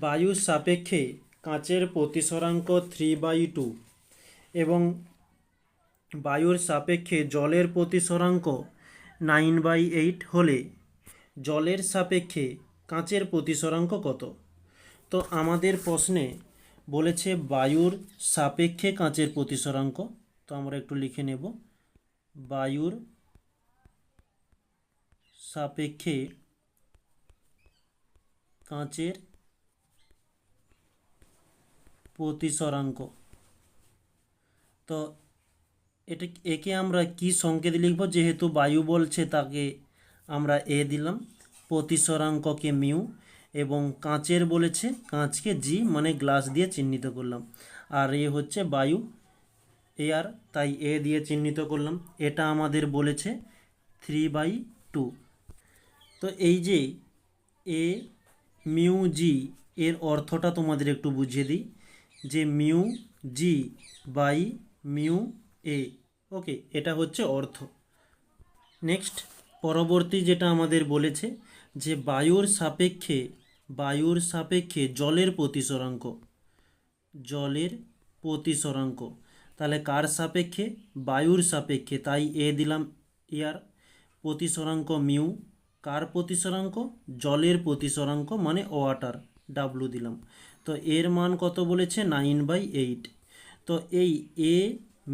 বায়ুর সাপেক্ষে কাঁচের প্রতিসরাঙ্ক থ্রি বাই টু এবং বায়ুর সাপেক্ষে জলের প্রতিসরাঙ্ক নাইন বাই এইট হলে জলের সাপেক্ষে কাঁচের প্রতিসরাঙ্ক কত? তো আমাদের প্রশ্নে বলেছে বায়ুর সাপেক্ষে কাঁচের প্রতিসরাঙ্ক। তো আমরা একটু লিখে নেব। বায়ুর সাপেক্ষে কাঁচের প্রতিসরাঙ্ক। তো এটা একে আমরা কি সংকেত লিখব? যেহেতু বায়ু বলছে, তাকে আমরা এ দিলাম। প্রতিসরাঙ্ককে মিউ এবং কাঁচের বলেছে, কাঁচকে জি মানে গ্লাস দিয়ে চিহ্নিত করলাম। আর এ হচ্ছে বায়ু এয়ার তাই এ দিয়ে চিহ্নিত করলাম। এটা আমাদের বলেছে থ্রি বাই টু। তো এই যে এ মিউ জি এর অর্থটা তোমাদের একটু বুঝিয়ে দিই। যে mu G by mu A. Okay, এটা হচ্ছে অর্থ। নেক্সট, পরবর্তী যেটা আমাদের বলেছে যে বায়ুর সাপেক্ষে বায়ুর সাপেক্ষে জলের প্রতিসরাঙ্ক। জলের প্রতিসরাঙ্ক। তাহলে কার সাপেক্ষে? বায়ুর সাপেক্ষে। তাই এ দিলাম এয়ার প্রতিসরাঙ্ক মিউ। কার প্রতিসরাঙ্ক? জলের প্রতিসরাঙ্ক মানে ওয়াটার। ডাব্লু দিলাম। তো এর মান কত বলেছে? Nine by eight. তো এই এ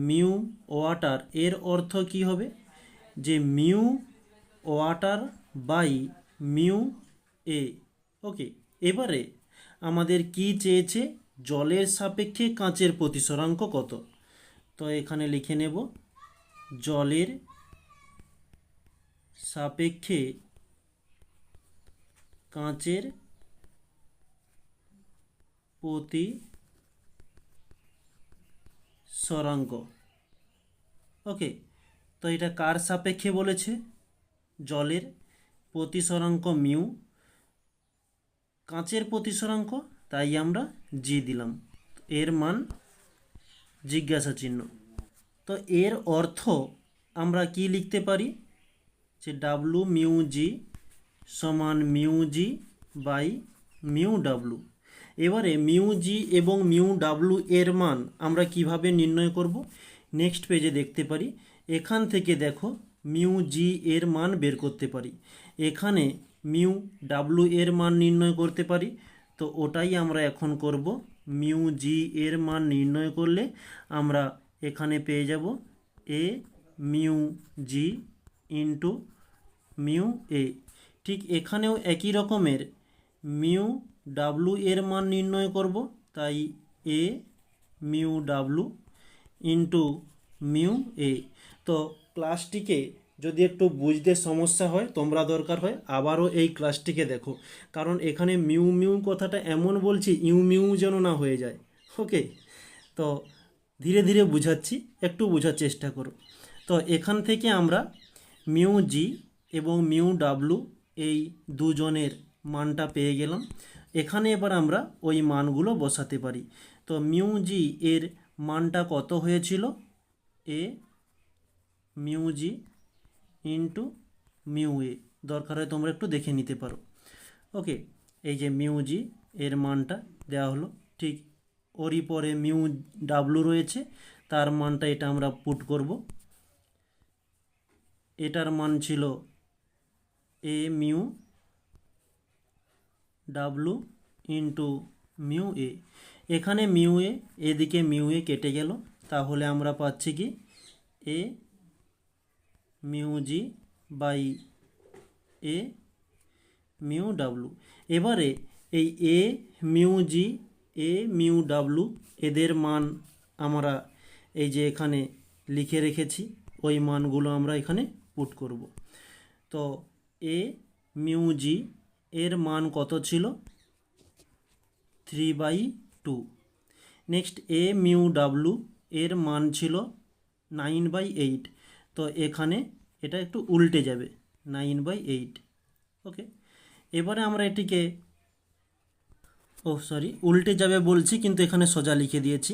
মিউ, ওয়াটার, এর অর্থ কি হবে? যে mu, water by mu A okay, এবারে আমাদের কি চেয়েছে? জলের সাপেক্ষে কাঁচের প্রতিসরাঙ্ক কত? তো এখানে লিখে নেব, জলের সাপেক্ষে কাঁচের প্রতি সরাঙ্ক ওকে তো এটা কার সাপেক্ষে বলেছে? জলের প্রতি প্রতিসরাঙ্ক মিউ। কাঁচের প্রতি প্রতিসরাঙ্ক তাই আমরা জি দিলাম। এর মান জিজ্ঞাসা চিহ্ন। তো এর অর্থ আমরা কি লিখতে পারি? যে ডাব্লু মিউ জি সমান mu G by mu W এবারে মিউ জি এবং মিউ ডাব্লু এর মান আমরা কীভাবে নির্ণয় করব? নেক্সট পেজে দেখতে পারি। এখান থেকে দেখো, মিউ জি এর মান বের করতে পারি। এখানে মিউ ডাব্লু এর মান নির্ণয় করতে পারি। তো ওটাই আমরা এখন করব। মিউ জি এর মান নির্ণয় করলে আমরা এখানে পেয়ে যাব A mu G into mu A ঠিক এখানেও একই রকমের মিউ ডাব্লু এর মান নির্ণয় করব, তাই A mu W into mu A তো ক্লাসটিকে যদি একটু বুঝতে সমস্যা হয়, তোমরা দরকার হয় আবারও এই ক্লাসটিকে দেখো। কারণ এখানে মিউ মিউ কথাটা এমন বলছি, ইউ মিউ যেন না হয়ে যায়। ওকে? তো ধীরে ধীরে বুঝাচ্ছি, একটু বোঝার চেষ্টা করো। তো এখান থেকে আমরা মিউ জি এবং মিউ ডাব্লু এই দুজনের মানটা পেয়ে গেলাম। এখানে এবার আমরা ওই মানগুলো বসাতে পারি। তো মিউ জি এর মানটা কত হয়েছিল? A, mu g into mu A. দরকার হয় তোমরা একটু দেখে নিতে পারো। ওকে, এই যে মিউ জি এর মানটা দেওয়া হলো। ঠিক ওরই পরে মিউ ডাব্লু রয়েছে, তার মানটা এটা আমরা পুট করব। এটার মান ছিল A mu W into mu A এখানে মিউ এ এদিকে মিউ এ কেটে গেল। তাহলে আমরা পাচ্ছি কি? A mu G by A mu W এবারে এই A mu G A mu W এদের মান আমরা এই যে এখানে লিখে রেখেছি, ওই মানগুলো আমরা এখানে পুট করব। তো এ মিউ জি এর মান কত ছিল? Three by two next A mu W এর মান ছিল নাইন বাই এইট তো এখানে এটা একটু উল্টে যাবে নাইন বাই এইট ওকে এবারে আমরা এটিকে, ও সরি উল্টে যাবে বলছি, কিন্তু এখানে সোজা লিখে দিয়েছি।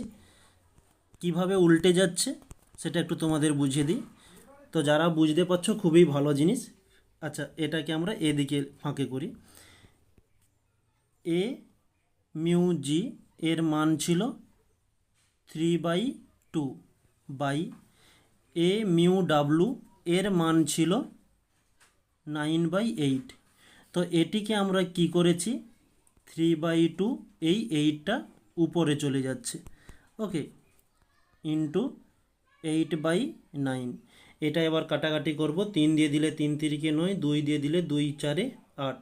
কীভাবে উল্টে যাচ্ছে, সেটা একটু তোমাদের বুঝিয়ে দিই। তো যারা বুঝতে পারছ, খুবই ভালো জিনিস। আচ্ছা এটাকে আমরা এদিকে ফাঁকে করি। এ মিউ জি এর মান ছিল three by two by A mu W এর মান ছিল নাইন বাই এইট। তো এটিকে আমরা কি করেছি? থ্রি বাই টু এই এইটটা উপরে চলে যাচ্ছে। Okay, into eight by nine. এটা এবার কাটাকাটি করব। তিন দিয়ে দিলে তিন তিরিকে নয়, দুই দিয়ে দিলে দুই চারে আট।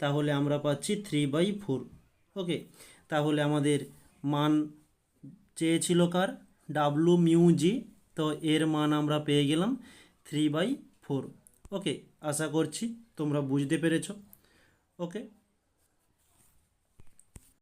তাহলে আমরা পাচ্ছি থ্রি বাই ফোর ওকে তাহলে আমাদের মান চেয়েছিল কার? ডাব্লু মিউ জি তো এর মান আমরা পেয়ে গেলাম থ্রি বাই ফোর ওকে আশা করছি তোমরা বুঝতে পেরেছ। ওকে